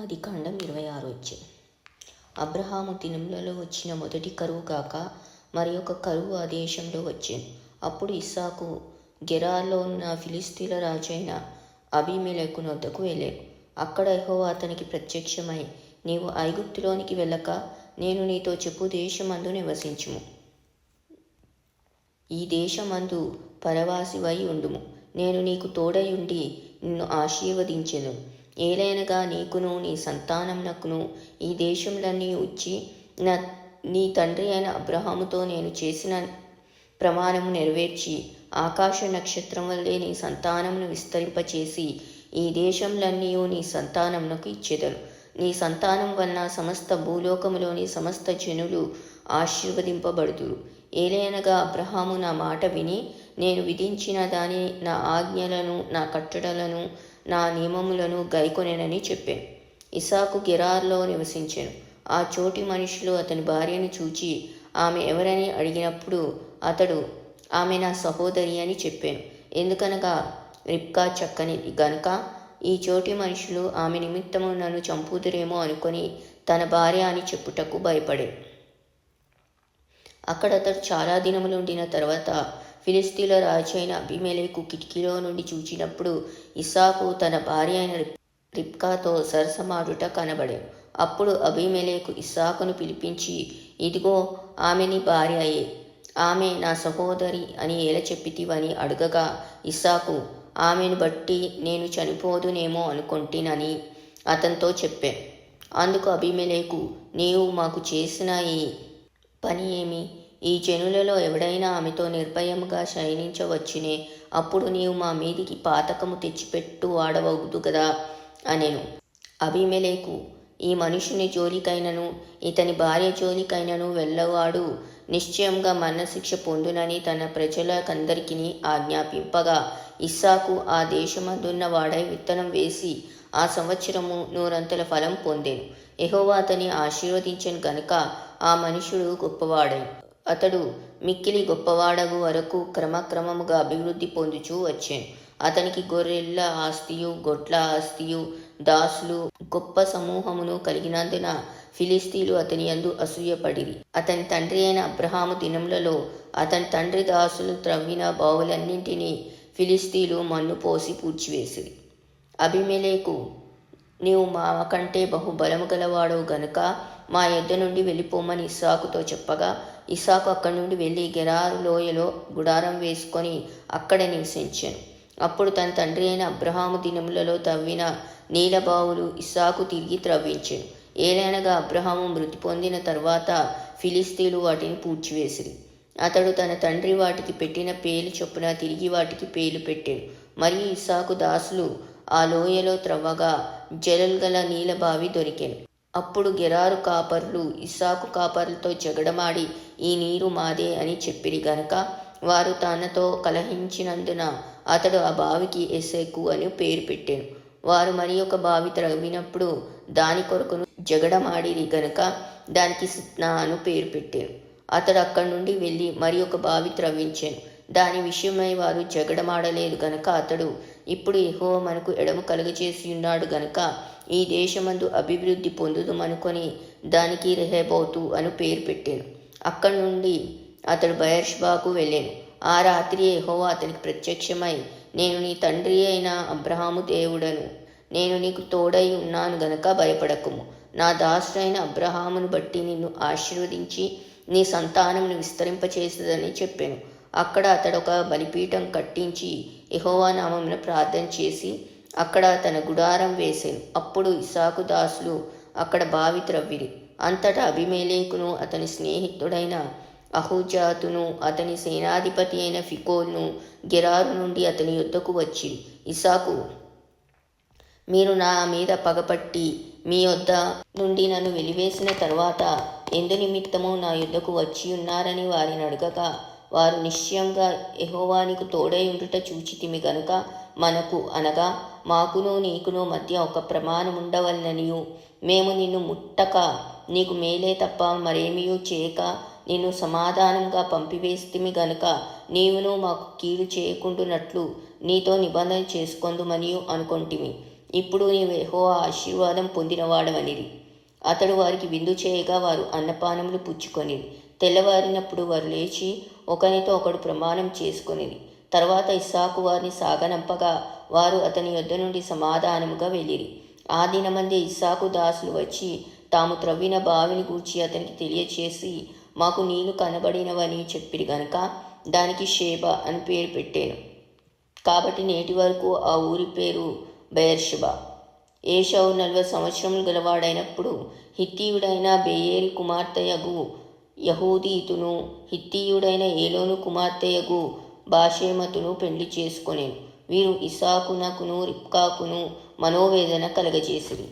ఆది కాండం ఇరవై ఆరు వచ్చి. అబ్రహాము దినములలో వచ్చిన మొదటి కరువు కాక మరి ఒక కరువు ఆ దేశంలో వచ్చింది అప్పుడు ఇస్సాకు గెరాలో ఉన్న ఫిలిస్తీన్ల రాజైన అభిమేలకు నొద్దకు వెళ్ళాడు అక్కడ ఎహో అతనికి ప్రత్యక్షమై నీవు ఐగుప్తులోనికి వెళ్ళక నేను నీతో చెప్పు దేశమందు నివసించుము. ఈ దేశమందు పరవాసివై ఉండుము. నేను నీకు తోడై ఉండి నిన్ను ఆశీర్వదించెను. ఏలైనగా నీకును నీ సంతానమునకును ఈ దేశంలన్నీ వచ్చి నా నీ తండ్రి అయిన అబ్రహాముతో నేను చేసిన ప్రమాణము నెరవేర్చి ఆకాశ నక్షత్రం వల్లే నీ సంతానమును విస్తరింపచేసి ఈ దేశంలన్నీ నీ సంతానమునకు ఇచ్చేదను నీ సంతానం వలన సమస్త భూలోకములోని సమస్త జనులు ఆశీర్వదింపబడుదురు. ఏలైనగా అబ్రహాము నా మాట విని నేను విధించిన దాని నా ఆజ్ఞలను నా కట్టడలను నా నియమములను గైకొనేనని చెప్పాను. ఇసాకు గిరార్లో నివసించాను. ఆ చోటి మనుషులు అతని భార్యను చూచి ఆమె ఎవరని అడిగినప్పుడు అతడు ఆమె నా సహోదరి అని చెప్పాను. ఎందుకనగా రిప్కా చక్కనిది గనుక ఈ చోటి మనుషులు ఆమె నిమిత్తము నన్ను చంపుదురేమో అనుకొని తన భార్య అని చెప్పుటకు భయపడే అక్కడ అతడు చాలా దినములు ఉండిన తర్వాత ఫిలిస్తీన్ల రాజు అయిన అభిమేలేకు కిటికీలో నుండి చూచినప్పుడు ఇసాకు తన భార్య అయిన రిప్- రిప్కాతో సరసమాడుట కనబడాడు అప్పుడు అభిమేలేకు ఇస్సాకును పిలిపించి ఇదిగో ఆమె నీ భార్య అయ్యే ఆమె నా సహోదరి అని ఏల చెప్పితివని అడగగా ఇస్సాకు ఆమెను బట్టి నేను చనిపోదునేమో అనుకుంటునని అతనితో చెప్పాను అందుకు అభిమేలేకు నీవు మాకు చేసిన ఈ పని ఏమి? ఈ జనులలో ఎవడైనా ఆమెతో నిర్భయముగా శయనించవచ్చునే అప్పుడు నీవు మా మీదికి పాతకము తెచ్చిపెట్టు వాడవద్దు కదా అనెను. అభిమెలేకు ఈ మనుషుని జోలికైనను ఇతని భార్య జోలికైనను వెళ్ళవాడు నిశ్చయంగా మరణశిక్ష పొందునని తన ప్రజలకందరికీ ఆజ్ఞాపింపగా ఇస్సాకు ఆ దేశమందున్న వాడై విత్తనం వేసి ఆ సంవత్సరము నూరంతల ఫలం పొందేను. ఎహోవా అతని ఆశీర్వదించను గనుక ఆ మనుషుడు గొప్పవాడై అతడు మిక్కిలి గొప్పవాడగు వరకు క్రమక్రమముగా అభివృద్ధి పొందుచూ వచ్చాను. అతనికి గొర్రెళ్ళ ఆస్తియు గొడ్ల ఆస్తియు దాసులు గొప్ప సమూహమును కలిగినందున ఫిలిస్తీలు అతని యందు అసూయపడిరి. అతని తండ్రి అయిన అబ్రహాము దినములలో అతని తండ్రి దాసులు త్రవ్విన బావులన్నింటినీ ఫిలిస్తీలు మన్ను పోసి పూడ్చివేసిరి. అభిమేలేకు నీవు మా కంటే బహుబలము గలవాడవు గనుక మా యొద్ద నుండి వెళ్ళిపోమని ఇస్సాకుతో చెప్పగా ఇసాకు అక్కడి నుండి వెళ్ళి గెరారు లోయలో గుడారం వేసుకొని అక్కడ నివసించాను. అప్పుడు తన తండ్రి అయిన అబ్రహాము దినములలో తవ్విన నీలబావులు ఇస్సాకు తిరిగి త్రవ్వించాను ఏలైనగా అబ్రహాము మృతి పొందిన తర్వాత ఫిలిస్తీన్లు వాటిని పూడ్చివేసిరి. అతడు తన తండ్రి వాటికి పెట్టిన పేలు చొప్పున తిరిగి వాటికి పేలు పెట్టాడు మరియు ఇస్సాకు దాసులు ఆ లోయలో త్రవ్వగా జలల్ గల నీల బావి అప్పుడు గెరారు కాపర్లు ఇసాకు కాపర్లతో జగడమాడి ఈ నీరు మాదే అని చెప్పిరి గనక వారు తనతో కలహించినందున అతడు ఆ బావికి ఎసెకు అని పేరు పెట్టాను. వారు మరి ఒక బావి త్రవ్వినప్పుడు దాని కొరకును జగడమాడిరి గనక దానికి సిత్నా అని పేరు పెట్టాను. అతడు అక్కడి నుండి వెళ్ళి మరి ఒక బావి త్రవ్వించాను. దాని విషయమై వారు జగడమాడలేదు గనక అతడు ఇప్పుడు ఎహో మనకు ఎడము కలుగచేసి ఉన్నాడు గనక ఈ దేశమందు అభివృద్ధి పొందుదమనుకొని దానికి రెహబోతు అని పేరు పెట్టాను. అక్కడి నుండి అతడు బయర్ష్బాకు వెళ్ళాను. ఆ రాత్రి ఎహో అతనికి ప్రత్యక్షమై నేను నీ తండ్రి అయిన అబ్రహాము దేవుడను నేను నీకు తోడై ఉన్నాను గనక భయపడకుము. నా దాసుడైన అబ్రహామును బట్టి నిన్ను ఆశీర్వదించి నీ సంతానమును విస్తరింపచేసేదని చెప్పాను. అక్కడ అతడు ఒక బలిపీఠం కట్టించి యెహోవా ప్రార్థన చేసి అక్కడ తన గుడారం వేశాను అప్పుడు ఇసాకు దాసులు అక్కడ బావి త్రవ్విరి. అంతటా అభిమేలేకును అతని స్నేహితుడైన అహుజాతును అతని సేనాధిపతి అయిన ఫికోల్ను గెరారు నుండి అతని యుద్ధకు వచ్చి ఇసాకు మీరు నా మీద పగపట్టి మీ యొద్ద నుండి నన్ను వెలివేసిన తర్వాత ఎందు నిమిత్తము నా యుద్ధకు వచ్చి ఉన్నారని వారిని అడగగా వారు నిశ్చయంగా ఎహోవానికి తోడై ఉండుట చూచితిమి గనుక మనకు అనగా మాకును నీకును మధ్య ఒక ప్రమాణం ఉండవలననియు. మేము నిన్ను ముట్టక నీకు మేలే తప్ప మరేమియూ చేయక నిన్ను సమాధానంగా పంపివేస్తిమి గనుక నీవును మాకు కీడు చేయకుండునట్లు నీతో నిబంధన చేసుకొందుమనియు అనుకొంటిమి. ఇప్పుడు నీవు ఎహో ఆశీర్వాదం పొందినవాడవనిది అతడు వారికి విందు చేయగా వారు అన్నపానములు పుచ్చుకొనిది తెల్లవారినప్పుడు వారు లేచి ఒకనితో ఒకడు ప్రమాణం చేసుకునిది తర్వాత ఇస్సాకు వారిని సాగనంపగా వారు అతని యొద్ద నుండి సమాధానముగా వెళ్ళిరి. ఆ దినమందే ఇస్సాకు దాసులు వచ్చి తాము త్రవ్విన బావిని గూర్చి అతనికి తెలియచేసి మాకు నీళ్ళు కనబడినవని చెప్పిరి గనక దానికి షేబ అని పేరు పెట్టాను. కాబట్టి నేటి వరకు ఆ ఊరి పేరు బెయర్షబా. ఏషావు నలభై సంవత్సరములు గలవాడైనప్పుడు హిత్తీయుడైన బేయేరి కుమార్తెయగు యహూదీతును హిత్తీయుడైన ఏలోను కుమార్తెయగు బాషేమతును పెళ్ళి చేసుకొనేను. వీరు ఇసాకునకును రిప్కాకును మనోవేదన కలగజేసిరి.